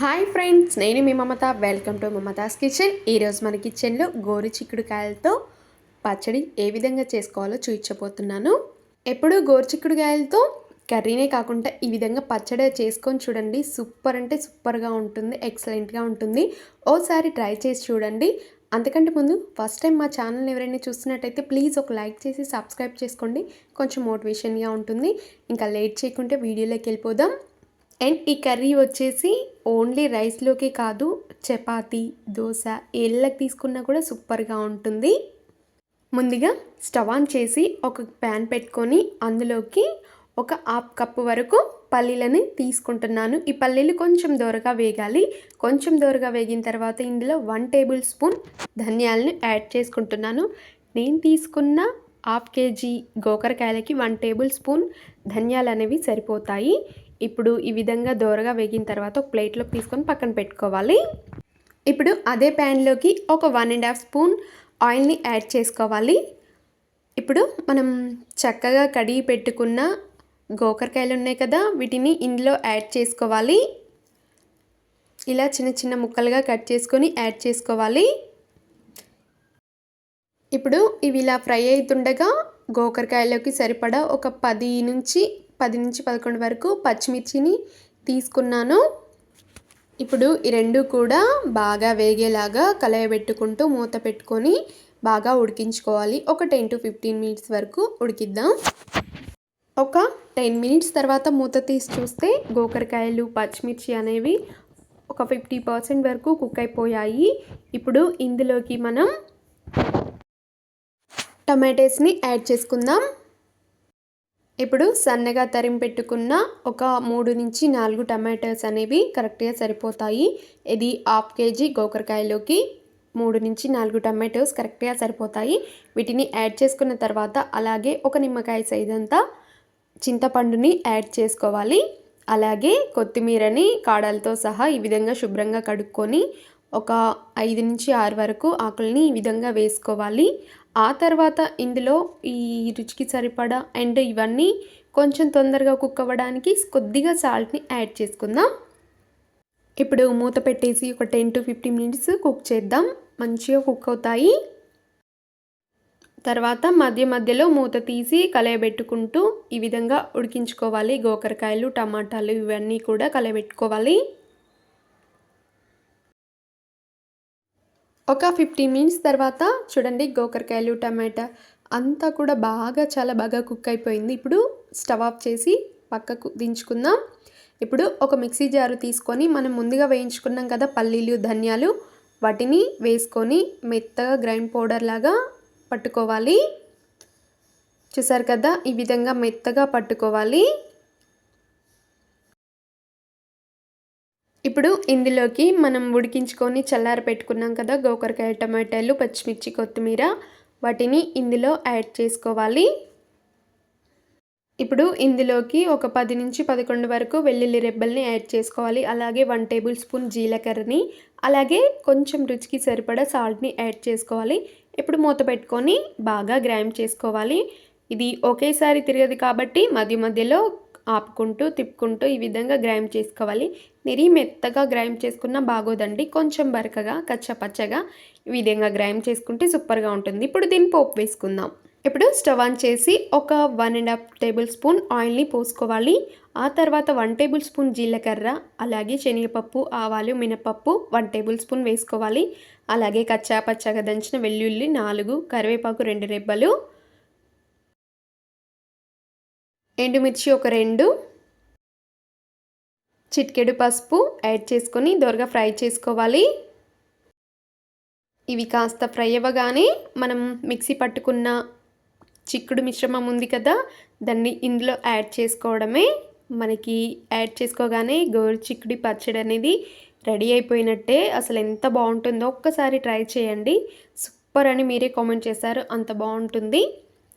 Hi friends నేను మీ Mamata. Welcome to Mamata's kitchen ఈరోజు మన కిచెన్లో గోరు చిక్కుడుకాయలతో పచ్చడి ఏ విధంగా చేసుకోవాలో చూపించబోతున్నాను ఎప్పుడూ గోరు చిక్కుడుకాయలతో కర్రీనే కాకుండా ఈ విధంగా పచ్చడి చేసుకొని చూడండి. సూపర్ అంటే సూపర్గా ఉంటుంది ఎక్సలెంట్గా ఉంటుంది. ఓసారి ట్రై చేసి చూడండి. అంతకంటే ముందు ఫస్ట్ టైం మా ఛానల్ని ఎవరైనా చూస్తున్నట్టయితే ప్లీజ్ ఒక లైక్ చేసి సబ్స్క్రైబ్ చేసుకోండి. కొంచెం మోటివేషన్గా ఉంటుంది. ఇంకా లేట్ చేయకుంటే వీడియోలోకి వెళ్ళిపోదాం. అండ్ ఈ కర్రీ వచ్చేసి ఓన్లీ రైస్లోకే కాదు చపాతీ దోశ ఏళ్ళకి తీసుకున్నా కూడా సూపర్గా ఉంటుంది. ముందుగా స్టవ్ ఆన్ చేసి ఒక ప్యాన్ పెట్టుకొని అందులోకి ఒక హాఫ్ కప్పు వరకు పల్లీలని తీసుకుంటున్నాను. ఈ పల్లీలు కొంచెం దూరగా వేగాలి. కొంచెం దూరగా వేగిన తర్వాత ఇందులో వన్ టేబుల్ స్పూన్ ధనియాలను యాడ్ చేసుకుంటున్నాను. నేను తీసుకున్న హాఫ్ కేజీ గోకరకాయలకి వన్ టేబుల్ స్పూన్ ధనియాలు అనేవి సరిపోతాయి. ఇప్పుడు ఈ విధంగా దోరగా వేగిన తర్వాత ఒక ప్లేట్లో తీసుకొని పక్కన పెట్టుకోవాలి. ఇప్పుడు అదే ప్యాన్లోకి ఒక వన్ అండ్ హాఫ్ స్పూన్ ఆయిల్ని యాడ్ చేసుకోవాలి. ఇప్పుడు మనం చక్కగా కడిగి పెట్టుకున్న గోకరకాయలు ఉన్నాయి కదా వీటిని ఇందులో యాడ్ చేసుకోవాలి. ఇలా చిన్న చిన్న ముక్కలుగా కట్ చేసుకొని యాడ్ చేసుకోవాలి. ఇప్పుడు ఇవి ఇలా ఫ్రై అవుతుండగా గోకరకాయలోకి సరిపడా ఒక పది నుంచి పది నుంచి పదకొండు వరకు పచ్చిమిర్చిని తీసుకున్నాను. ఇప్పుడు ఈ రెండు కూడా బాగా వేగేలాగా కలయబెట్టుకుంటూ మూత పెట్టుకొని బాగా ఉడికించుకోవాలి. ఒక టెన్ టు ఫిఫ్టీన్ మినిట్స్ వరకు ఉడికిద్దాం. ఒక టెన్ మినిట్స్ తర్వాత మూత తీసి చూస్తే గోకరకాయలు పచ్చిమిర్చి అనేవి ఒక ఫిఫ్టీ పర్సెంట్ వరకు కుక్ అయిపోయాయి. ఇప్పుడు ఇందులోకి మనం టమాటేస్ని యాడ్ చేసుకుందాం. ఇప్పుడు సన్నగా తరిమి పెట్టుకున్న ఒక మూడు నుంచి నాలుగు టమాటోస్ అనేవి కరెక్ట్గా సరిపోతాయి. ఇది హాఫ్ కేజీ గోకరకాయలోకి మూడు నుంచి నాలుగు టమాటోస్ కరెక్ట్గా సరిపోతాయి. వీటిని యాడ్ చేసుకున్న తర్వాత అలాగే ఒక నిమ్మకాయ సైజ్ అంతా చింతపండుని యాడ్ చేసుకోవాలి. అలాగే కొత్తిమీరని కాడలతో సహా ఈ విధంగా శుభ్రంగా కడుక్కొని ఒక ఐదు నుంచి ఆరు వరకు ఆకుల్ని ఈ విధంగా వేసుకోవాలి. ఆ తర్వాత ఇందులో ఈ రుచికి సరిపడా అండ్ ఇవన్నీ కొంచెం తొందరగా కుక్ అవ్వడానికి కొద్దిగా సాల్ట్ని యాడ్ చేసుకుందాం. ఇప్పుడు మూత పెట్టేసి ఒక ten to fifteen minutes cook చేద్దాం. మంచిగా కుక్ అవుతాయి. తర్వాత మధ్య మధ్యలో మూత తీసి కలయబెట్టుకుంటూ ఈ విధంగా ఉడికించుకోవాలి. గోకరకాయలు టమాటాలు ఇవన్నీ కూడా కలయబెట్టుకోవాలి. ఒక ఫిఫ్టీన్ మినిట్స్ తర్వాత చూడండి గోకరకాయలు టమాటా అంతా కూడా బాగా చాలా బాగా కుక్ అయిపోయింది. ఇప్పుడు స్టవ్ ఆఫ్ చేసి పక్కకు దించుకుందాం. ఇప్పుడు ఒక మిక్సీ జారు తీసుకొని మనం ముందుగా వేయించుకున్నాం కదా పల్లీలు ధనియాలు వాటిని వేసుకొని మెత్తగా గ్రైండ్ పౌడర్ లాగా పట్టుకోవాలి. చూసారు కదా ఈ విధంగా మెత్తగా పట్టుకోవాలి. ఇప్పుడు ఇందులోకి మనం ఉడికించుకొని చల్లార పెట్టుకున్నాం కదా గోకరకాయ టమాటాలు పచ్చిమిర్చి కొత్తిమీర. వాటిని ఇందులో యాడ్ చేసుకోవాలి. ఇప్పుడు ఇందులోకి ఒక పది నుంచి పదకొండు వరకు వెల్లుల్లి రెబ్బల్ని యాడ్ చేసుకోవాలి. అలాగే వన్ టేబుల్ స్పూన్ జీలకర్రని అలాగే కొంచెం రుచికి సరిపడా సాల్ట్ని యాడ్ చేసుకోవాలి. ఇప్పుడు మూత పెట్టుకొని బాగా గ్రైండ్ చేసుకోవాలి. ఇది ఒకేసారి తిరగదు కాబట్టి మధ్య మధ్యలో ఆపుకుంటూ తిప్పుకుంటూ ఈ విధంగా గ్రైండ్ చేసుకోవాలి. నిరి మెత్తగా గ్రైండ్ చేసుకున్న బాగోదండి. కొంచెం బరకగా కచ్చపచ్చగా ఈ విధంగా గ్రైండ్ చేసుకుంటే సూపర్గా ఉంటుంది. ఇప్పుడు దీన్ని పోపు వేసుకుందాం. ఇప్పుడు స్టవ్ ఆన్ చేసి ఒక one and half tablespoon ఆయిల్ని పోసుకోవాలి. ఆ తర్వాత వన్ టేబుల్ స్పూన్ జీలకర్ర అలాగే శనగపప్పు ఆవాలు మినపప్పు వన్ టేబుల్ స్పూన్ వేసుకోవాలి. అలాగే కచ్చా పచ్చగా దంచిన వెల్లుల్లి నాలుగు కరివేపాకు రెండు రెబ్బలు ఎండుమిర్చి ఒక రెండు చిట్కెడు పసుపు యాడ్ చేసుకొని దొరగా ఫ్రై చేసుకోవాలి. ఇవి కాస్త ఫ్రై అవ్వగానే మనం మిక్సీ పట్టుకున్న చిక్కుడు మిశ్రమం ఉంది కదా దాన్ని ఇందులో యాడ్ చేసుకోవడమే. మనకి యాడ్ చేసుకోగానే గోరు చిక్కుడి పచ్చడి అనేది రెడీ అయిపోయినట్టే. అసలు ఎంత బాగుంటుందో ఒక్కసారి ట్రై చేయండి. సూపర్ అని మీరే కామెంట్ చేశారు. అంత బాగుంటుంది.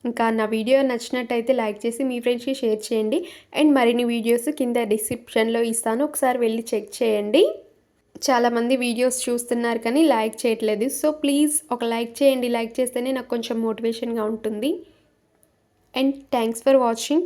ఇంకా నా వీడియో నచ్చినట్టయితే లైక్ చేసి మీ ఫ్రెండ్స్కి షేర్ చేయండి. అండ్ మరిన్ని వీడియోస్ కింద డిస్క్రిప్షన్లో ఇస్తాను. ఒకసారి వెళ్ళి చెక్ చేయండి. చాలామంది వీడియోస్ చూస్తున్నారు కానీ లైక్ చేయట్లేదు. సో ప్లీజ్ ఒక లైక్ చేయండి. లైక్ చేస్తేనే నాకు కొంచెం మోటివేషన్గా ఉంటుంది. And thanks for watching.